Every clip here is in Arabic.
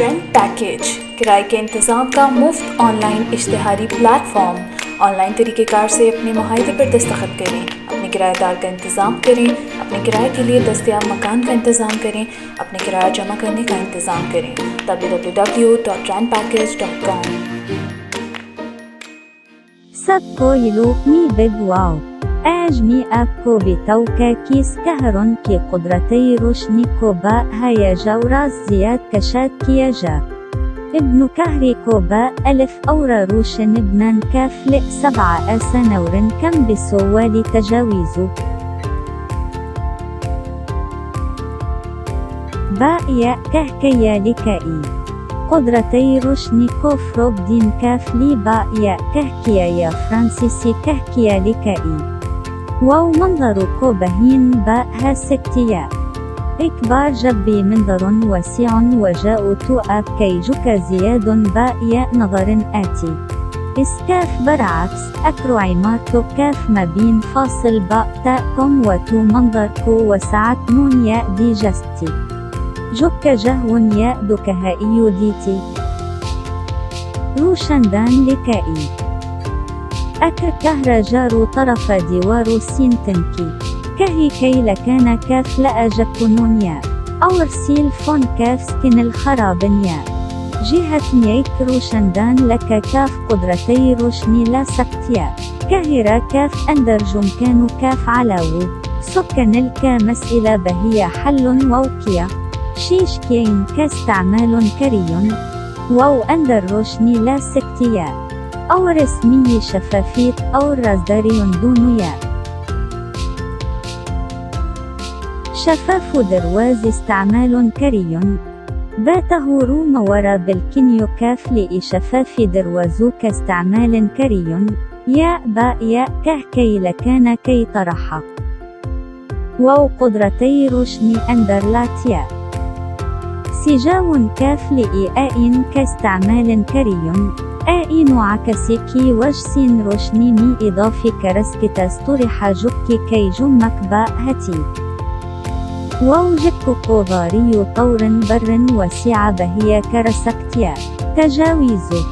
Rent package किराए के इंतज़ाम का मुफ़्त ऑनलाइन इश्तहारी प्लेटफॉर्म ऑनलाइन तरीक़ेकार से अपने माहे पर दस्तखत करें। अपने किराएदार का इंतज़ाम करें। अपने किराए के लिए दस्तियाब मकान का इंतज़ाम करें। अपने किराया जमा करने का इंतज़ाम करें। डब्ल्यू डब्ल्यू सबको यूरोप में बिग वाओ أجمي أبكو بتوكا كيس كهرون كي قدرتي روشنيكو با هيا جوراز زياد كشات كياجا. ابن كهري كوبا ألف أورا روشن ابنان كاف لئ سبعة أسنور كم بسوالي تجاويزو باء ياء كهكيا لكائي. قدرتي روشنيكوف روب دين كاف لي باء ياء كهكيا يا فرانسيسي كهكيا لكائي. واو منظر كوبهين باء هاسكتيا إكبار جبي منظر واسع وجاء تؤب كيجك زياد باء ياء نظر آتي. إسكاف برعكس أكرو عمارتو كاف ما بين فاصل باء تاء كم وتو منظر كو وسعت نون ياء دي جستي. جك جهو ياء دكهائي ديتي روشندان لكائي. أكر كهر جار طرف ديوار سين تنكي كهي كي لكان كاف لأجك نونيا. أو رسيل فون كاف سكن الخراب يا جهة ميك روشندان لك كاف قدرتي روشني لا سكتيا كهرا كاف أندر جمكان كاف علاو. سكن الكا مسئلة بهي حل ووكيا. شيش كين كاستعمال كري. واو أندر روشني لا سكتيا أو رسمي شفافيت أو رازداري دونيا شفاف درواز استعمال كري. باته روم ورا بالكنيو كاف لإشفاف دروازو كاستعمال كري. يا باء يا كهكي لكان كي طرح. واو قدرتي روشني أندرلاتيا. سجاو كاف لإياء كاستعمال كري. آئين عكسيكي وجسين روشني مي إضافي كرسك تسترح جكي كي جمك هتي ووجك قوضاري طور بر وسع بهي كرسكتيا تجاويزه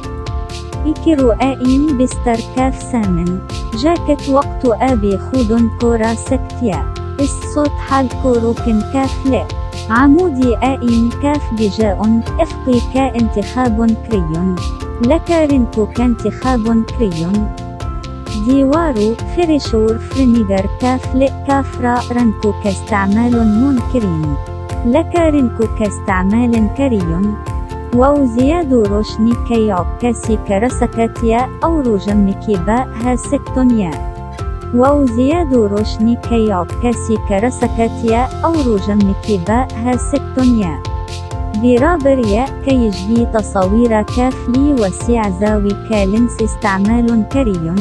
إكرو آئين بستركاف سامن. جاكت وقت آبي خود كورا سكتيا الصوت حال كوروكن كاف لا. عمودي آئين كاف بجاء. إفقي كانتخاب كري. لك رنكو كانتخاب كري ديوارو فرشور فرنيدر كاف لئ كافرا رنكو كاستعمال منكرين. لك رنكو كاستعمال كري واو زياد روشني كي عكاسي كرسكاتيا أو روجمكي باء هاسكتونيا واو زياد روشني كي عكاسي كرسكاتيا أو روجمكي باء هاسكتونيا برابر كي يجبي تصاوير كافلي وسع زاوي كالنس استعمال كري.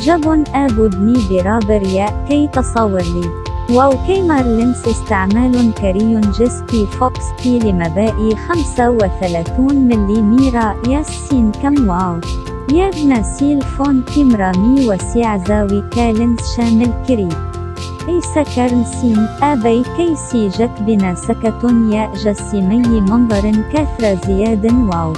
جب آبدني برابر كي تصور لي. واو كيمر لينس استعمال كري. جسكي فوكس كي لمبائي 35 ملم ياسين كم واو. يبنى سيل فون كاميرا مي وسع زاوي كالنس شامل كري. ليس كرنسين آبي كيسي جك بنا سكة يا جسيمي منظر كثر زياد واو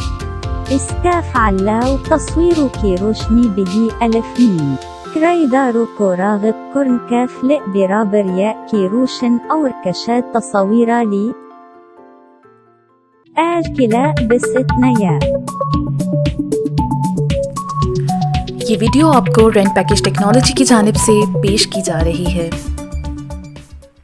إسكاف علاو تصوير كيروشني به ألف ميم كرايدارو كوراغب كورن كاف لئ برابر ياء كيروشن أو ركشات تصاوير لي آج كلا بست نيا ये वीडियो आपको रेंट पैकेज टेक्नोलॉजी की जानब से पेश की जा रही है